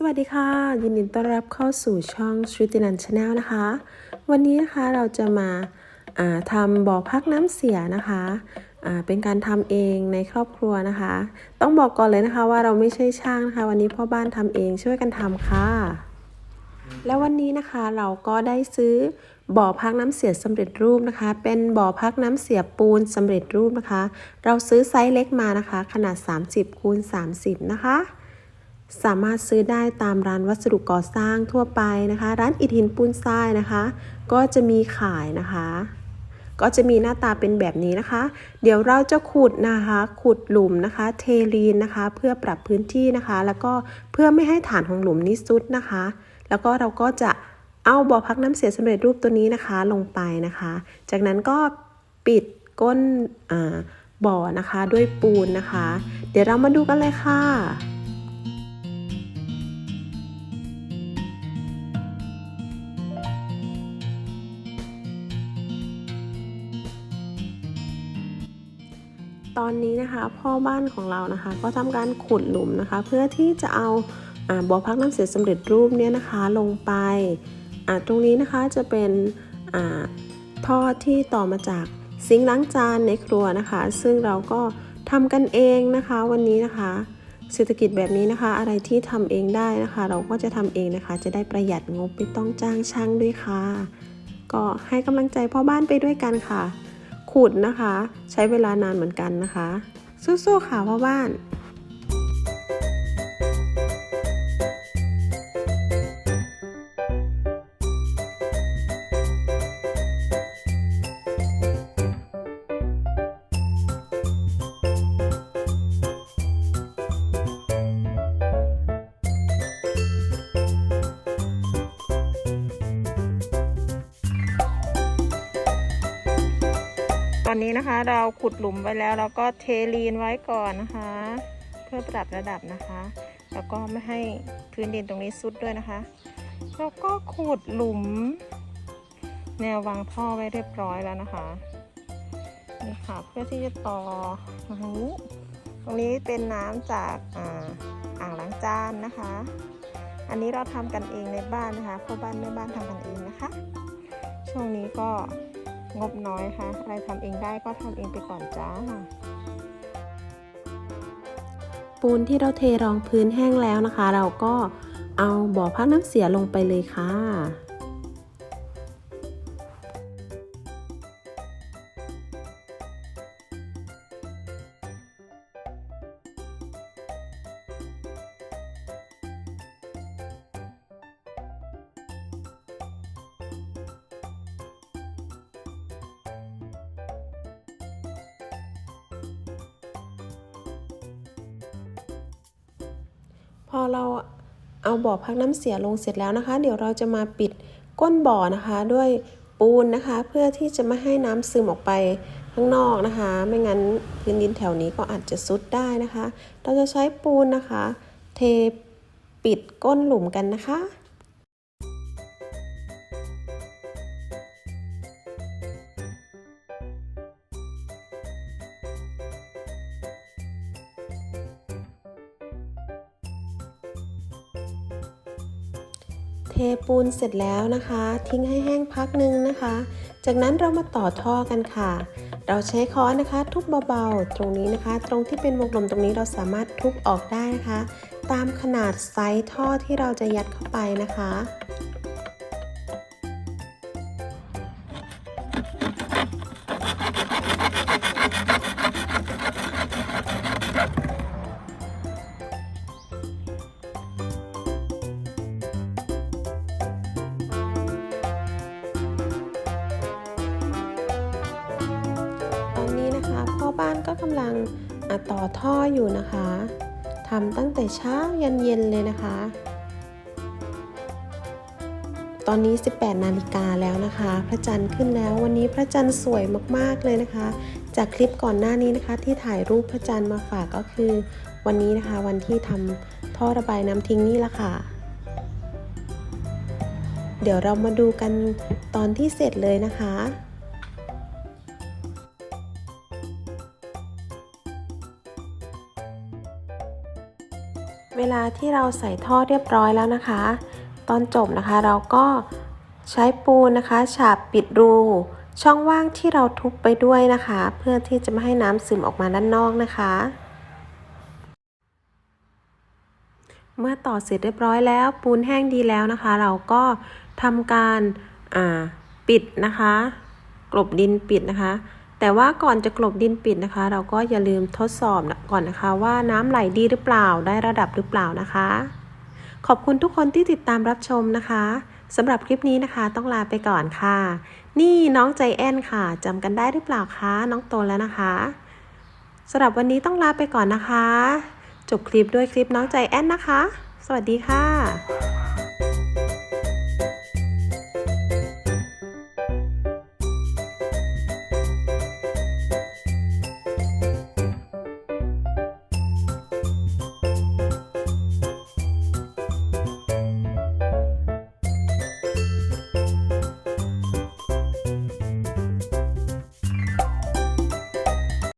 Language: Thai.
สวัสดีค่ะ ยินดีต้อนรับเข้าสู่ช่องช r ตินันชาแนลนะคะ วันนี้นะคะเราจะมาาทำบ่อพักน้ำเสียนะคะเป็นการทำเองในครอบครัวนะคะ ต้องบอกก่อนเลยนะคะว่าเราไม่ใช่ช่างนะคะ วันนี้พ่อบ้านทำเองช่วยกันทำค่ะ แล้ววันนี้นะคะเราก็ได้ซื้อบ่อพักน้ำเสียสำเร็จรูปนะคะ เป็นบ่อพักน้ำเสียปูนสำเร็จรูปนะคะ เราซื้อไซส์เล็กมานะคะ ขนาด 30คูณ30 นะคะ สามารถซื้อได้ตามร้านวัสดุก่อสร้างทั่วไปนะคะ ร้านอิฐหินปูนทรายนะคะ ก็จะมีขายนะคะ ก็จะมีหน้าตาเป็นแบบนี้นะคะ เดี๋ยวเราจะขุดนะคะ ขุดหลุมนะคะ เทลีนนะคะ เพื่อปรับพื้นที่นะคะ แล้วก็เพื่อไม่ให้ฐานของหลุมนี้ซุดนะคะ แล้วก็เราก็จะเอาบ่อพักน้ำเสียสำเร็จรูปตัวนี้นะคะ ลงไปนะคะ จากนั้นก็ปิดก้นบ่อนะคะ ด้วยปูนนะคะ เดี๋ยวเรามาดูกันเลยค่ะ ตอนนี้นะคะ พ่อบ้านของเรานะคะ ก็ทำการขุดหลุมนะคะ เพื่อที่จะเอาอบ่อพักน้ำเสียสำเร็จรูปเนี่ยนะคะลงไปตรงนี้นะคะจะเป็นท่อที่ต่อมาจากซิงล้างจานในครัวนะคะ ซึ่งเราก็ทำกันเองนะคะวันนี้นะคะ เศรษฐกิจแบบนี้นะคะ อะไรที่ทำเองได้นะคะ เราก็จะทำเองนะคะ จะได้ประหยัดงบไม่ต้องจ้างช่างด้วยค่ะ ก็ให้กำลังใจพ่อบ้านไปด้วยกันค่ะ ขุดนะคะ ใช้เวลานานเหมือนกันนะคะ สู้ๆค่ะพ่อบ้าน นี้นะคะ เราขุดหลุมไว้แล้วแล้วก็เทลีนไว้ก่อนนะคะ เพื่อปรับระดับนะคะ แล้วก็ไม่ให้พื้นดินตรงนี้ซุดด้วยนะคะ แล้วก็ขุดหลุม แนววางท่อไว้เรียบร้อยแล้วนะคะนี่ค่ะเพื่อที่จะต่อตรงนี้ตรงนี้เป็นน้ำจากอ่าอ่างล้างจานนะคะ อันนี้เราทำกันเองในบ้านนะคะพ่อบ้านแม่บ้านทำกันเองนะคะ ช่วงนี้ก็ งบน้อยค่ะ อะไรทำเองได้ก็ทำเองไปก่อนจ้า ปูนที่เราเทรองพื้นแห้งแล้วนะคะ เราก็เอาบ่อพักน้ำเสียลงไปเลยค่ะ พอเราเอาบ่อพักน้ำเสียลงเสร็จแล้วนะคะ เดี๋ยวเราจะมาปิดก้นบ่อนะคะ ด้วยปูนนะคะ เพื่อที่จะไม่ให้น้ำซึมออกไปข้างนอกนะคะ ไม่งั้นพื้นดินแถวนี้ก็อาจจะซุดได้นะคะ เราจะใช้ปูนนะคะ เทปิดก้นหลุมกันนะคะ เทปูนเสร็จแล้วนะคะ ทิ้งให้แห้งพักหนึ่งนะคะ จากนั้นเรามาต่อท่อกันค่ะ เราใช้ค้อนนะคะ ทุบเบาๆ ตรงนี้นะคะ ตรงที่เป็นวงกลมตรงนี้เราสามารถทุบออกได้นะคะ ตามขนาดไซส์ท่อที่เราจะยัดเข้าไปนะคะ บ้านก็กำลังต่อท่ออยู่นะคะทำตั้งแต่เช้ายันเย็นเลยนะคะ ตอนนี้ 18 นาฬิกาแล้วนะคะ พระจันทร์ขึ้นแล้ววันนี้พระจันทร์สวยมากๆเลยนะคะ จากคลิปก่อนหน้านี้นะคะ ที่ถ่ายรูปพระจันทร์มาฝากก็คือ วันนี้นะคะวันที่ทำท่อระบายน้ำทิ้งนี่แหละค่ะเดี๋ยวเรามาดูกันตอนที่เสร็จเลยนะคะ เวลาที่เราใส่ท่อเรียบร้อยแล้วนะคะ ตอนจบนะคะเราก็ใช้ปูนนะคะฉาบปิดรู ช่องว่างที่เราทุบไปด้วยนะคะ เพื่อที่จะไม่ให้น้ำซึมออกมาด้านนอกนะคะ เมื่อต่อเสร็จเรียบร้อยแล้ว ปูนแห้งดีแล้วนะคะ เราก็ทำการปิดนะคะ กลบดินปิดนะคะ แต่ว่าก่อนจะกลบดินปิดนะคะ เราก็อย่าลืมทดสอบก่อนนะคะ ว่าน้ำไหลดีหรือเปล่าได้ระดับหรือเปล่านะคะ ขอบคุณทุกคนที่ติดตามรับชมนะคะสำหรับคลิปนี้นะคะ ต้องลาไปก่อนค่ะ นี่น้องใจแอนค่ะจำกันได้หรือเปล่าคะน้องโตแล้วนะคะสำหรับวันนี้ต้องลาไปก่อนนะคะ จบคลิปด้วยคลิปน้องใจแอนนะคะ สวัสดีค่ะ